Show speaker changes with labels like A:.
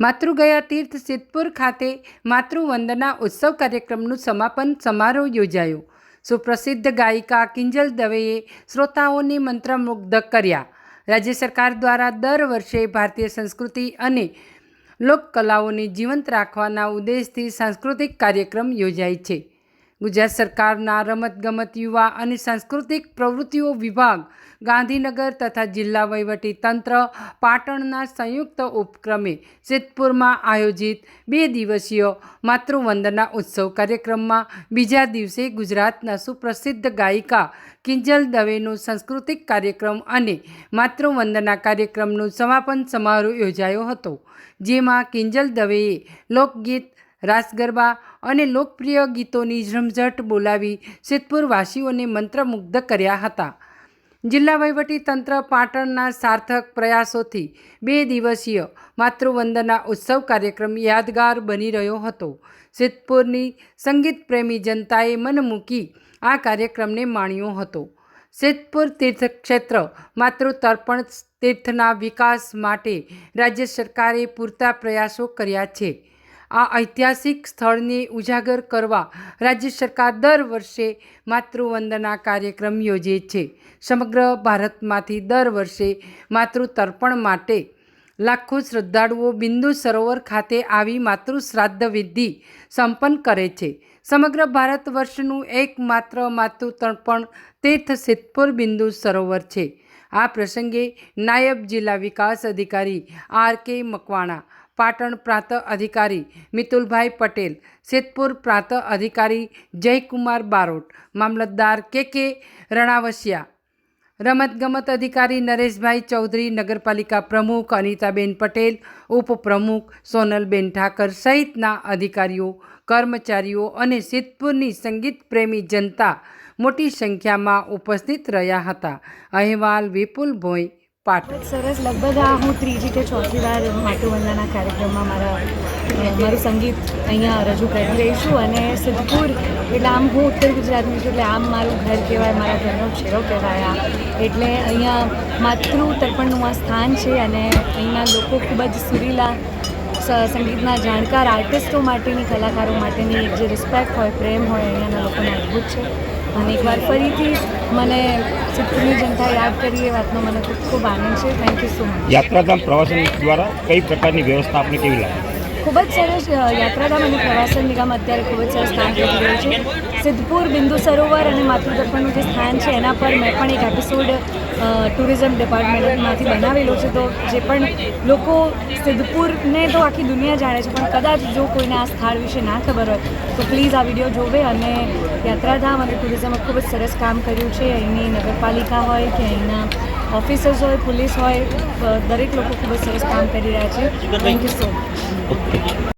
A: માતૃગયા તીર્થ સિદ્ધપુર ખાતે માતૃવંદના ઉત્સવ કાર્યક્રમનું સમાપન સમારોહ યોજાયો. સુપ્રસિદ્ધ ગાયિકા કિંજલ દવેએ શ્રોતાઓને મંત્રમુગ્ધ કર્યા. રાજ્ય સરકાર દ્વારા દર વર્ષે ભારતીય સંસ્કૃતિ અને લોકકલાઓને જીવંત રાખવાના ઉદ્દેશથી સાંસ્કૃતિક કાર્યક્રમ યોજાય છે. ગુજરાત સરકારના રમતગમત યુવા અને સાંસ્કૃતિક પ્રવૃત્તિઓ વિભાગ, ગાંધીનગર તથા જિલ્લા વહીવટી તંત્ર પાટણના સંયુક્ત ઉપક્રમે સિદ્ધપુરમાં આયોજિત બે દિવસીય માતૃવંદના ઉત્સવ કાર્યક્રમમાં બીજા દિવસે ગુજરાતના સુપ્રસિદ્ધ ગાયિકા કિંજલ દવેનો સાંસ્કૃતિક કાર્યક્રમ અને માતૃવંદના કાર્યક્રમનું સમાપન સમારોહ યોજાયો હતો, જેમાં કિંજલ દવેએ લોકગીત રાસ ગરબા અને લોકપ્રિય ગીતોની ઝમઝટ બોલાવી સિદ્ધપુરવાસીઓને મંત્રમુગ્ધ કર્યા હતા. જિલ્લા તંત્ર પાટણના સાર્થક પ્રયાસોથી બે દિવસીય માતૃવંદના ઉત્સવ કાર્યક્રમ યાદગાર બની રહ્યો હતો. સિદ્ધપુરની સંગીત પ્રેમી જનતાએ મન મૂકી આ કાર્યક્રમને માણ્યો હતો. સિદ્ધપુર તીર્થક્ષેત્ર માતૃતર્પણ તીર્થના વિકાસ માટે રાજ્ય સરકારે પૂરતા પ્રયાસો કર્યા છે. આ ઐતિહાસિક સ્થળને ઉજાગર કરવા રાજ્ય સરકાર દર વર્ષે માતૃવંદના કાર્યક્રમ યોજે છે. સમગ્ર ભારતમાંથી દર વર્ષે માતૃતર્પણ માટે લાખો શ્રદ્ધાળુઓ બિંદુ સરોવર ખાતે આવી માતૃ શ્રાદ્ધ વિધિ સંપન્ન કરે છે. સમગ્ર ભારત વર્ષનું એકમાત્ર માતૃતર્પણ તીર્થ સિદ્ધપુર બિંદુ સરોવર છે. આ પ્રસંગે નાયબ જિલ્લા વિકાસ અધિકારી આર કે મકવાણા પાટણ પ્રાંત અધિકારી મિતુલભાઈ પટેલ, સિદ્ધપુર પ્રાંત અધિકારી જયકુમાર બારોટ, મામલતદાર કે કે રણાવસિયા, રમતગમત અધિકારી નરેશભાઈ ચૌધરી, નગરપાલિકા પ્રમુખ અનિતાબેન પટેલ, ઉપપ્રમુખ સોનલબેન ઠાકર સહિતના અધિકારીઓ, કર્મચારીઓ અને સિદ્ધપુરની સંગીત પ્રેમી જનતા મોટી સંખ્યામાં ઉપસ્થિત રહ્યા હતા. અહેવાલ વિપુલ ભોઈ પાટણ
B: સરસ. લગભગ આ હું ત્રીજી કે ચોથી વાર માતૃવંદના કાર્યક્રમમાં મારા મારું સંગીત અહીંયા રજૂ કરી રહી છું અને સિદ્ધપુર, એટલે આમ હું ઉત્તર ગુજરાતની છું, એટલે આમ મારું ઘર કહેવાય, મારા ઘરનો છેડો કહેવાય આ. એટલે અહીંયા માતૃ તર્પણનું આ સ્થાન છે અને અહીંના લોકો ખૂબ જ સુરીલા સંગીતના જાણકાર, આર્ટિસ્ટો માટેની, કલાકારો માટેની જે રિસ્પેક્ટ હોય, પ્રેમ હોય, અહીંયાના લોકોને અદ્ભુત છે. અને એકવાર ફરીથી મને સિક્કિમની જનતા યાદ કરી એ વાતનો મને ખૂબ ખૂબ આનંદ છે. થેન્ક યુ સો મચ
C: યાત્રાધામ પ્રવાસન દ્વારા કઈ પ્રકારની વ્યવસ્થા આપને કેવી લાગે?
B: ખૂબ જ સરસ યાત્રાધામ અને પ્રવાસન નિગમ અત્યારે ખૂબ જ સરસ કામ કરી રહ્યું છે. સિદ્ધપુર, બિંદુ સરોવર અને માતૃદર્પણનું જે સ્થાન છે, એના પર મેં પણ એક એપિસોડ ટુરિઝમ ડિપાર્ટમેન્ટમાંથી બનાવેલો છે. તો જે પણ લોકો સિદ્ધપુરને તો આખી દુનિયા જાણે છે, પણ કદાચ જો કોઈને આ સ્થળ વિશે ના ખબર હોય, તો પ્લીઝ આ વીડિયો જોવે અને યાત્રાધામ અને ટુરિઝમે ખૂબ જ સરસ કામ કર્યું છે. અહીંની નગરપાલિકા હોય કે અહીંના ઓફિસર્સ હોય પોલીસ હોય દરેક લોકો ખૂબ જ સરસ કામ કરી રહ્યા છે. Thank you so much